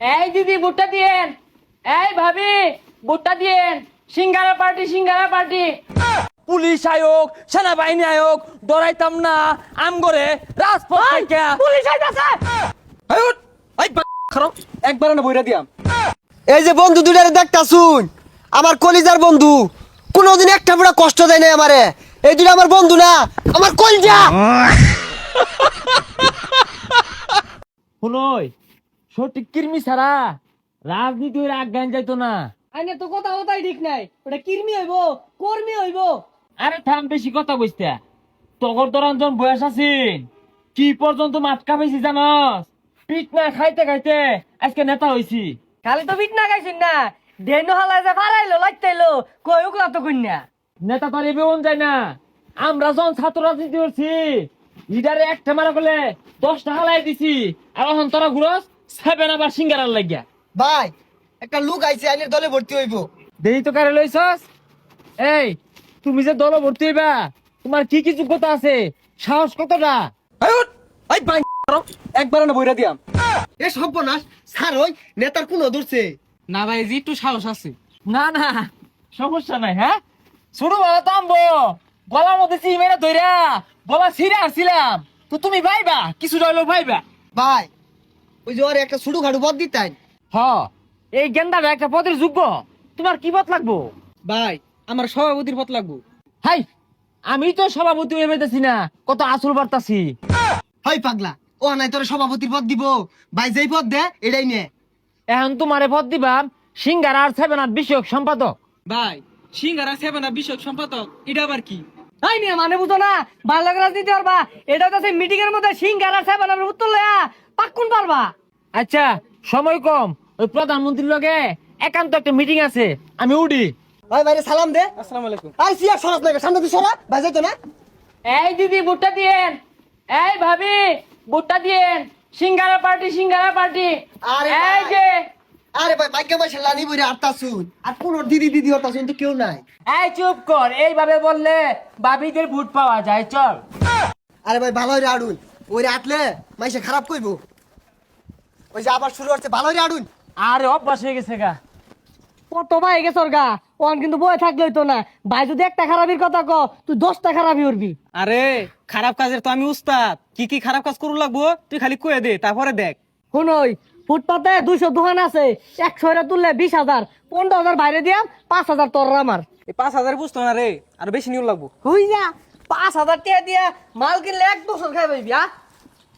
এই দিদি ভুট্টা দিয়েন। এই ভাবি ভুট্টা দিয়েন। সিঙ্গারা পার্টি সিঙ্গারা পার্টি। পুলিশ আয়োগ সেনাবাহিনী আয়োগ ডরাইতাম না। আম করে রাজপথ থেকে পুলিশ আইতাছে। খারাপ। একবার না বইরা দিয়াম। এই যে বন্ধু দুটারে দেখতা শুন আমার কলিজার বন্ধু। কোনোদিন একটা পুরো কষ্ট দেয় নাই আমারে। এই দুটা আমার বন্ধু না আমার কলিজা। শুনই সঠিক কির্মি ছাড়া রাজনীতি হইলে আজ্ঞান যাইতো না। আইনে তো কথা কথাই ঠিক নাই। ওটা কির্মি হইব কর্মী হইব। আরে থাম বেশি কথা কইস্তা তগর দরঞ্জন বয়স আছেন। কি পর্যন্ত মাতকা পেয়েছি জানস? পিট না খাইতে খাইতে আজকে নেতা হইছি। খালি তো বিট না গাইছিন না। ডেনো হালাই যে ফারাইলো লাইতাইলো কই উকলা তো কইনা নেতা তো আর যায় না। আমরা যখন ছাত্র রাজনীতি করছি। লিডারে একটা মারা করলে দশ টাকা লাই দিছি। আর এখন তোরা ঘুরস? সেভেন আবার সিঙ্গারার লাগিয়া। ভাই একটা লোক আইছে আইনের দলে ভর্তি হইব। দেরি তো কারে লইছস? এই তুমি যে দল ভর্তি হইবা তোমার কি কি যোগ্যতা আছে? সাহস কতটা? এই বাই খারাপ একবার না বইরা দিয়াম। এ সর্বনাশ স্যার ওই নেতার কোন ধরছে না ভাই জি একটু সাহস আছে। না না সমস্যা নাই হ্যাঁ? শুরু বাবা তামবো গলার মধ্যে চিমেরা ধইরা গলা ছিঁড়ে আসছিলাম তো তুমি ভাইবা কিছু রইল ভাইবা। ভাই ওই যে ওর একটা ছুটু খাটু বদ দিতেন। হ এই গেন্দাটা একটা পদের যোগ্য। তোমার কি পথ লাগবো? ভাই আমার সভাপতির পথ লাগবো। হাই আমি তো সভাপতি হয়ে পেতেছি না কত আসল বার্তাছি হয় পাগলা ও নাই তোর সভাপতির পদ দিব। ভাই যেই পদ দে এটাই নে। এখন তোমারে পদ দিবাম সিঙ্গার আর সেভেন আর বিষয়ক সম্পাদক। ভাই সিঙ্গারা সেভেনা বিষয়ক সম্পাদক এটা আবার কি? তাই নিয়ে মানে বুঝো না ভালো রাজনীতি পারবা এটা তো মিটিং এর মধ্যে সিঙ্গারা সেভেনার উত্তর লয়া পাক্কুন পারবা? আচ্ছা সময় কম। ওই প্রধানমন্ত্রীর লগে একান্ত একটা মিটিং আছে আমি উঠি। ভাই ভাইরে সালাম দে। আসসালামু আলাইকুম। আর সিয়ার সরাস না সামনে তুই সরা ভাই যাইতো না। এই দিদি ভুট্টা দিয়েন। এই ভাবি ভুট্টা দিয়েন। সিঙ্গারা পার্টি সিঙ্গারা পার্টি। আরে এই যে আরে ভাই ভাগ্য পয়সা লানি বইরে আটটা শুন আর কোন দিদি দিদি শুন তো কেউ নাই। এই চুপ কর এইভাবে বললে বাবিদের ভোট পাওয়া যায় চল। আরে ভাই ভালো আড়ুন আটলে মাইসে খারাপ কইব। ওই যে আবার শুরু হচ্ছে ভালো আড়ুন আরে অভ্যাস হয়ে গেছে গা। কত ভাই গেছে গা। ওন কিন্তু বয়ে থাকলে হইতো না। ভাই যদি একটা খারাপির কথা ক তুই দশটা খারাপই উঠবি আরে খারাপ কাজের তো আমি উস্তাদ। কি কি খারাপ কাজ করু লাগবো তুই খালি কয়ে দে তারপরে দেখ। শুনই ফুটপাতে দুইশো দোকান আছে একশো এরা তুললে বিশ হাজার পনেরো হাজার বাইরে দিয়াম পাঁচ হাজার তোর আমার। এই পাঁচ হাজার বুঝতো না রে আর বেশি নিউ লাগবো। হই যা পাঁচ হাজার টাকা দিয়া মাল কিনলে এক বছর খাই পাইবি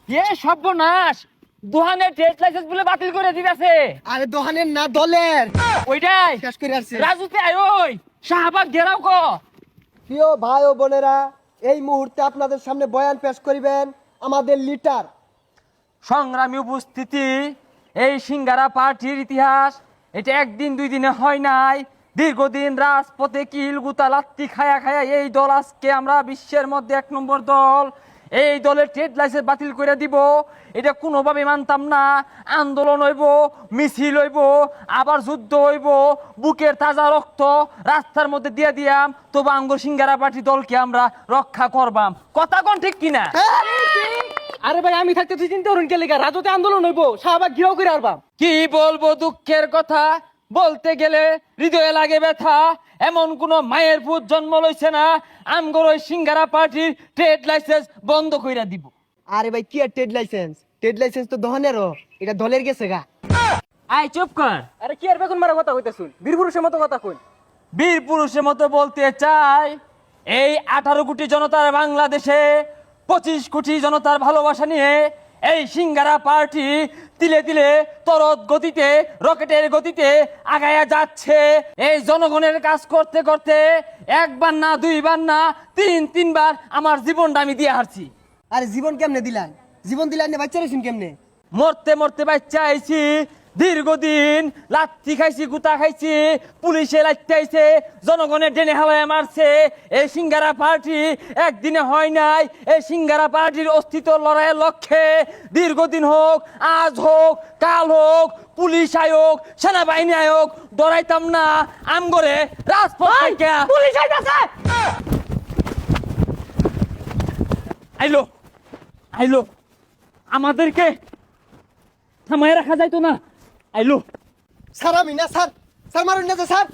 এ সর্বনাশ দোহানের ট্রেড লাইসেন্স বলে বাতিল করে দিতেছে। আরে দোকানের না দলের। ওইটাই শেষ করে আসছে। রাজুতে আয় ওই শাহবাগ ঘেরাও ক। প্রিয় ভাই ও বোনেরা এই মুহূর্তে আপনাদের সামনে বয়ান পেশ করিবেন আমাদের লিটার। সংগ্রামী উপস্থিতি এই সিঙ্গারা পার্টির ইতিহাস, এটা একদিন দুই দিনে হয় নাই। দীর্ঘদিন রাজপথে কিল গুতা লাত্তি খায়া খায়া এই দল আজকে আমরা বিশ্বের মধ্যে এক নম্বর দল। এই দলের ট্রেড লাইসেন্স বাতিল করে দিব। এটা কোনোভাবে মানতাম না। আন্দোলন হইব, মিছিল হইব, আবার যুদ্ধ হইব, বুকের তাজা রক্ত রাস্তার মধ্যে দিয়ে দিয়াম। তবু আঙ্গুর সিঙ্গারা পার্টি দলকে আমরা রক্ষা করবাম। কথা কোন ঠিক কিনা? আরে ভাই আমি থাকতে তুই চিন্তা করুন কে লেগা? রাজতে আন্দোলন হইব শাহবাগ ঘিরাও করে আরবাম। কি বলব দুঃখের কথা? বলতে গেলে হৃদয়ে লাগে ব্যথা। এমন কোন মায়ের পুত জন্ম লইছে না। আমগর ওই সিঙ্গারা পার্টির ট্রেড লাইসেন্স বন্ধ কইরা দিব। আরে ভাই কি আর ট্রেড লাইসেন্স? ট্রেড লাইসেন্স তো দোকানেরও এটা দলের গেছে গা। আই চুপ কর। আরে কি আর বেগুন মারা কথা কইতে শুন বীর পুরুষের মতো কথা কই বীর পুরুষের মতো বলতে চাই এই আঠারো কোটি জনতার বাংলাদেশে পঁচিশ কোটি জনতার ভালোবাসা নিয়ে এই সিঙ্গারা পার্টি তিলে তিলে তরত গতিতে রকেটের গতিতে আগায়া যাচ্ছে। এই জনগণের কাজ করতে করতে একবার না দুইবার না তিন তিনবার আমার জীবনটা আমি দিয়ে হারছি। আরে জীবন কেমনে দিলান জীবন দিলান না বাচ্চা রেছেন কেমনে? মরতে মরতে বাচ্চা আইছি দীর্ঘদিন লাত্তি খাইছি গুতা খাইছি পুলিশে লাত্তি আইছে জনগণের ডেনে হাওয়ায় মারছে। এই সিঙ্গারা পার্টি একদিনে হয় নাই এই সিঙ্গারা পার্টির অস্তিত্ব লড়াইয়ের লক্ষ্যে। দীর্ঘদিন হোক আজ হোক কাল হোক পুলিশ আয়োগ সেনাবাহিনী আয়োগ ডরাইতাম না আমগরে রাজপথ থেকে। পুলিশ আইলো আইলো। আমাদেরকে থামায় রাখা যাইতো না। আইলো। স্যার আমি না স্যার? স্যার মারুন না স্যার?